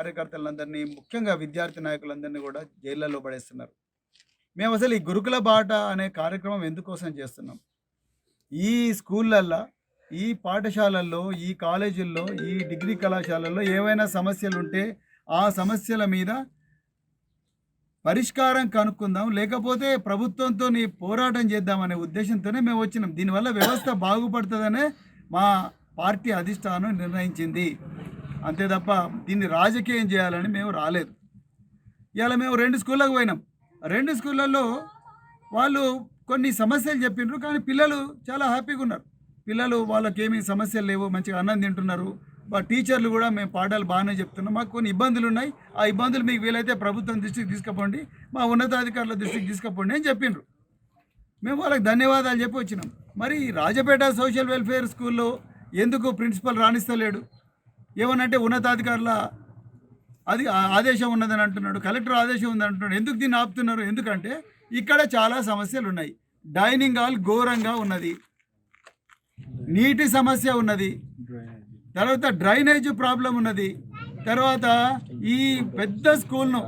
కార్యకర్తలందరినీ ముఖ్యంగా విద్యార్థి నాయకులందరినీ కూడా జైళ్ళలో పడేస్తున్నారు. మేము అసలు ఈ గురుకుల బాట అనే కార్యక్రమం ఎందుకోసం చేస్తున్నాం? ఈ స్కూళ్ళల్లో ఈ పాఠశాలల్లో ఈ కాలేజీల్లో ఈ డిగ్రీ కళాశాలల్లో ఏవైనా సమస్యలు ఉంటే ఆ సమస్యల మీద పరిష్కారం కనుక్కుందాం లేకపోతే ప్రభుత్వంతో పోరాటం చేద్దామనే ఉద్దేశంతోనే మేము వచ్చినాం. దీనివల్ల వ్యవస్థ బాగుపడుతుందనే మా పార్టీ అధిష్టానం నిర్ణయించింది. అంతే తప్ప దీన్ని రాజకీయం చేయాలని మేము రాలేదు. ఇవాళ మేము రెండు స్కూళ్ళకు పోయినాం. రెండు స్కూళ్ళల్లో వాళ్ళు కొన్ని సమస్యలు చెప్పిండ్రు కానీ పిల్లలు చాలా హ్యాపీగా ఉన్నారు. పిల్లలు వాళ్ళకి ఏమీ సమస్యలు లేవు మంచిగా అన్నం తింటున్నారు. మా టీచర్లు కూడా మేము పాఠాలు బాగానే చెప్తున్నాం. మాకు కొన్ని ఇబ్బందులు ఉన్నాయి. ఆ ఇబ్బందులు మీకు వీలైతే ప్రభుత్వం దృష్టికి తీసుకుపోండి మా ఉన్నతాధికారుల దృష్టికి తీసుకుపోండి అని చెప్పిండ్రు మేము వాళ్ళకి ధన్యవాదాలు చెప్పి వచ్చినాం. మరి రాజపేట సోషల్ వెల్ఫేర్ స్కూల్లో ఎందుకు ప్రిన్సిపల్ రాణిస్తలేడు? ఏమనంటే ఉన్నతాధికారుల అది ఆదేశం ఉన్నదని అంటున్నాడు కలెక్టర్ ఆదేశం ఉందని అంటున్నాడు. ఎందుకు దీన్ని ఆపుతున్నారు? ఎందుకంటే ఇక్కడ చాలా సమస్యలు ఉన్నాయి. డైనింగ్ హాల్ ఘోరంగా ఉన్నది. నీటి సమస్య ఉన్నది. తర్వాత డ్రైనేజ్ ప్రాబ్లం ఉన్నది. తర్వాత ఈ పెద్ద స్కూల్ను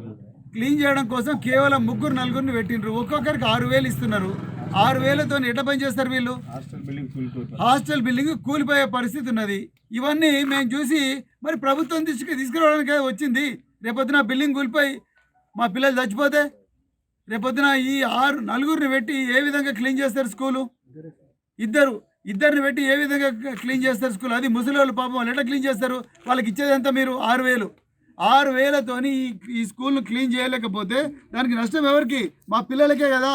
క్లీన్ చేయడం కోసం కేవలం ముగ్గురు నలుగురిని పెట్టిండ్రు. ఒక్కొక్కరికి ఆరు వేలు ఇస్తున్నారు. ఆరు వేలతో ఎట్లా పని చేస్తారు వీళ్ళు? హాస్టల్ బిల్డింగ్ కూలిపోతుంది హాస్టల్ బిల్డింగ్ కూలిపోయే పరిస్థితి ఉన్నది. ఇవన్నీ మేము చూసి మరి ప్రభుత్వం దృష్టికి తీసుకురావడానికి వచ్చింది. రేపొద్దున బిల్డింగ్ కూలిపోయి మా పిల్లలు చచ్చిపోతే రేపొద్దున ఈ ఆరు నలుగురిని పెట్టి ఏ విధంగా క్లీన్ చేస్తారు స్కూలు? ఇద్దరు ఇద్దరిని పెట్టి ఏ విధంగా క్లీన్ చేస్తారు స్కూల్? అది ముసలి వాళ్ళు పాపం వాళ్ళు ఎట్లా క్లీన్ చేస్తారు? వాళ్ళకి ఇచ్చేదంతా మీరు? ఆరు వేలు. ఆరు వేలతోని ఈ ఈ స్కూల్ను క్లీన్ చేయలేకపోతే దానికి నష్టం ఎవరికి? మా పిల్లలకే కదా.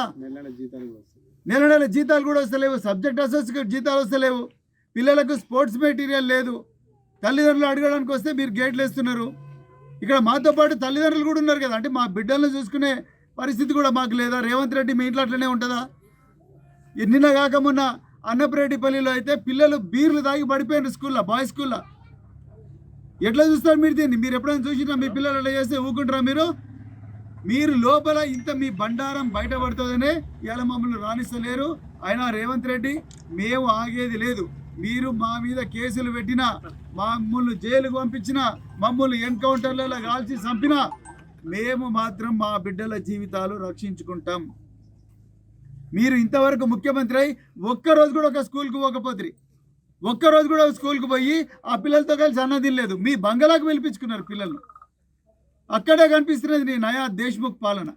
నెల నెల జీతాలు కూడా వస్తలేవు సబ్జెక్ట్ అసోసియేట్ జీతాలు వస్తలేవు పిల్లలకు స్పోర్ట్స్ మెటీరియల్ లేదు. తల్లిదండ్రులు అడగడానికి వస్తే మీరు గేట్లు వేస్తున్నారు. ఇక్కడ మాతో పాటు తల్లిదండ్రులు కూడా ఉన్నారు కదా. అంటే మా బిడ్డలను చూసుకునే పరిస్థితి కూడా మాకు లేదా. రేవంత్ రెడ్డి మీ ఇంట్లో అట్లనే ఉంటుందా? ఈ నిన్న కాక అన్నపరెడ్డిపల్లిలో అయితే పిల్లలు బీర్లు తాగి పడిపోయినారు స్కూల్లో బాయ్స్ స్కూల్లో. ఎట్లా చూస్తారు మీరు దీన్ని? మీరు ఎప్పుడైనా చూసినా మీ పిల్లలు అలా చేస్తే ఊకుంటారా మీరు? మీరు లోపల ఇంత మీ బండారం బయటపడుతుందనే ఇలా మమ్మల్ని రాణిస్తలేరు. అయినా రేవంత్ రెడ్డి మేము ఆగేది లేదు. మీరు మా మీద కేసులు పెట్టినా మమ్మల్ని జైలుకు పంపించినా మమ్మల్ని ఎన్కౌంటర్లలో కాల్చి చంపినా మేము మాత్రం మా బిడ్డల జీవితాలు రక్షించుకుంటాం. మీరు ఇంతవరకు ముఖ్యమంత్రి అయి ఒక్కరోజు కూడా ఒక స్కూల్కి పోకపోతుంది ఒక్కరోజు కూడా స్కూల్కి పోయి ఆ పిల్లలతో కలిసి అన్నం లేదు మీ బంగళాకు పిలిపించుకున్నారు పిల్లలు అక్కడే కనిపిస్తున్నది నీ నయా దేశ్ముఖ్ పాలన.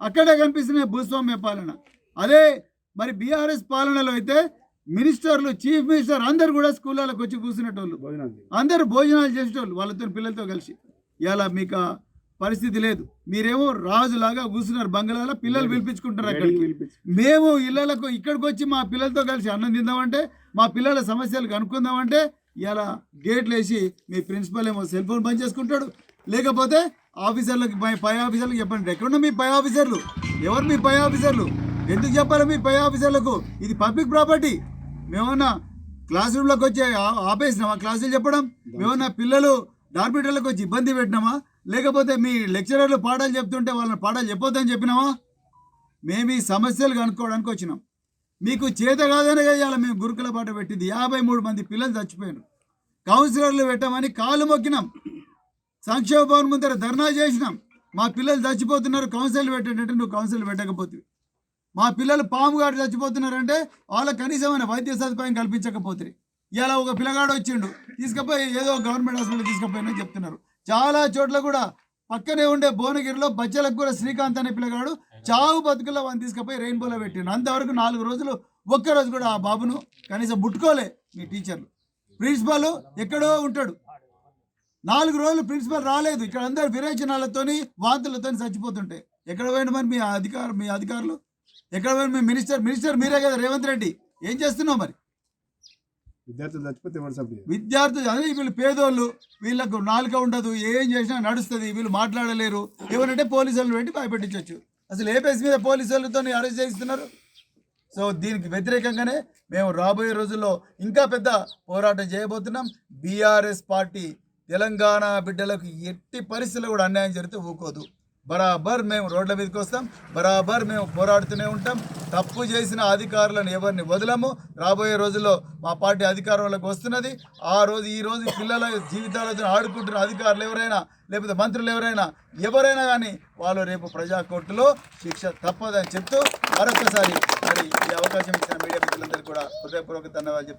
అక్కడే కనిపిస్తున్నది భూస్వామ్య పాలన. అదే మరి బీఆర్ఎస్ పాలనలో అయితే మినిస్టర్లు చీఫ్ మినిస్టర్ అందరు కూడా స్కూళ్ళకి వచ్చి కూర్చునేటోళ్ళు అందరూ భోజనాలు చేసేటోళ్ళు వాళ్ళతో పిల్లలతో కలిసి. ఇలా మీకు పరిస్థితి లేదు. మీరేమో రాజులాగా కూర్చున్నారు బంగ్లాలో పిల్లలు పిలిపించుకుంటారు అక్కడికి. మేము ఇళ్ళలకు ఇక్కడికి వచ్చి మా పిల్లలతో కలిసి అన్నం తిందామంటే మా పిల్లల సమస్యలు కనుక్కుందామంటే ఇలా గేట్లు వేసి మీ ప్రిన్సిపల్ ఏమో సెల్ ఫోన్ బంద్ చేసుకుంటాడు. లేకపోతే ఆఫీసర్లకు పై ఆఫీసర్లకు చెప్పండి. ఎక్కడున్న మీ పై ఆఫీసర్లు? ఎవరు మీ పై ఆఫీసర్లు? ఎందుకు చెప్పాలి మీ పై ఆఫీసర్లకు? ఇది పబ్లిక్ ప్రాపర్టీ. మేమన్నా క్లాస్ రూమ్లోకి వచ్చి ఆపేసినామా? క్లాసులు చెప్పడం? మేమన్నా పిల్లలు డార్బిటర్లకు వచ్చి ఇబ్బంది పెట్టినామా? లేకపోతే మీ లెక్చరర్లు పాఠాలు చెప్తుంటే వాళ్ళని పాఠాలు చెప్పొద్దని చెప్పినామా? మేము ఈ సమస్యలు కనుక్కోవడానికి వచ్చినాం. మీకు చేత కాదనే ఇవాళ మేము గురుకుల పాట పెట్టింది. యాభై మూడు మంది పిల్లలు చచ్చిపోయారు కౌన్సిలర్లు పెట్టమని కాలు మొక్కినాం. సంక్షేమ భవన్ ముందర ధర్నా చేసినాం. మా పిల్లలు చచ్చిపోతున్నారు కౌన్సిల్ పెట్టేటట్టు నువ్వు కౌన్సిల్ పెట్టకపోతే. మా పిల్లలు పాము గాడు చచ్చిపోతున్నారంటే వాళ్ళకి కనీసమైన వైద్య సదుపాయం కల్పించకపోతే. ఇలా ఒక పిల్లగాడు వచ్చిండు తీసుకుపోయి ఏదో గవర్నమెంట్ హాస్పిటల్ తీసుకుపోయినా చెప్తున్నారు. చాలా చోట్ల కూడా పక్కనే ఉండే భువనగిరిలో బచ్చలకు కూడా శ్రీకాంత్ అనే పిల్లగాడు చావు బతుకుల్లో వాడిని తీసుకుపోయి రెయిన్బోలో పెట్టిండు. అంతవరకు నాలుగు రోజులు ఒక్కరోజు కూడా ఆ బాబును కనీసం ముట్టుకోలే మీ టీచర్లు. ప్రిన్సిపాల్ ఎక్కడో ఉంటాడు. నాలుగు రోజులు ప్రిన్సిపల్ రాలేదు. ఇక్కడ అందరు విరేచనాలతోని వాంతులతోని చచ్చిపోతుంటాయి ఎక్కడ పోయిన మరి మీ అధికారు మీ అధికారులు? ఎక్కడ పోయిన మీ మినిస్టర్? మినిస్టర్ మీరే కదా రేవంత్ రెడ్డి. ఏం చేస్తున్నావు మరి? విద్యార్థులు చచ్చిపోతే విద్యార్థులు అదే వీళ్ళు పేదోళ్ళు వీళ్ళకు నాలుక ఉండదు ఏం చేసినా నడుస్తుంది వీళ్ళు మాట్లాడలేరు. ఏమనంటే పోలీసులను పెట్టి భయపెట్టించవచ్చు అసలు ఏ బేస్ మీద పోలీసులతో అరెస్ట్ చేయిస్తున్నారు? సో దీనికి వ్యతిరేకంగానే మేము రాబోయే రోజుల్లో ఇంకా పెద్ద పోరాటం చేయబోతున్నాం. బీఆర్ఎస్ పార్టీ తెలంగాణ బిడ్డలకు ఎట్టి పరిస్థితులు కూడా అన్యాయం జరిగితే ఊకోదు. బరాబర్ మేము రోడ్ల మీదకి వస్తాం బరాబర్ మేము పోరాడుతూనే ఉంటాం. తప్పు చేసిన అధికారులను ఎవరిని వదలము? రాబోయే రోజుల్లో మా పార్టీ అధికారంలోకి వస్తున్నది. ఆ రోజు ఈ రోజు పిల్లల జీవితాలతో ఆడుకుంటున్న అధికారులు ఎవరైనా లేకపోతే మంత్రులు ఎవరైనా ఎవరైనా కానీ వాళ్ళు రేపు ప్రజా కోర్టులో శిక్ష తప్పదని చెప్తూ మరొకసారి మరి ఈ అవకాశం ఇచ్చిన మీడియా మిత్రులందరూ కూడా హృదయపూర్వక ధన్యవాదాలు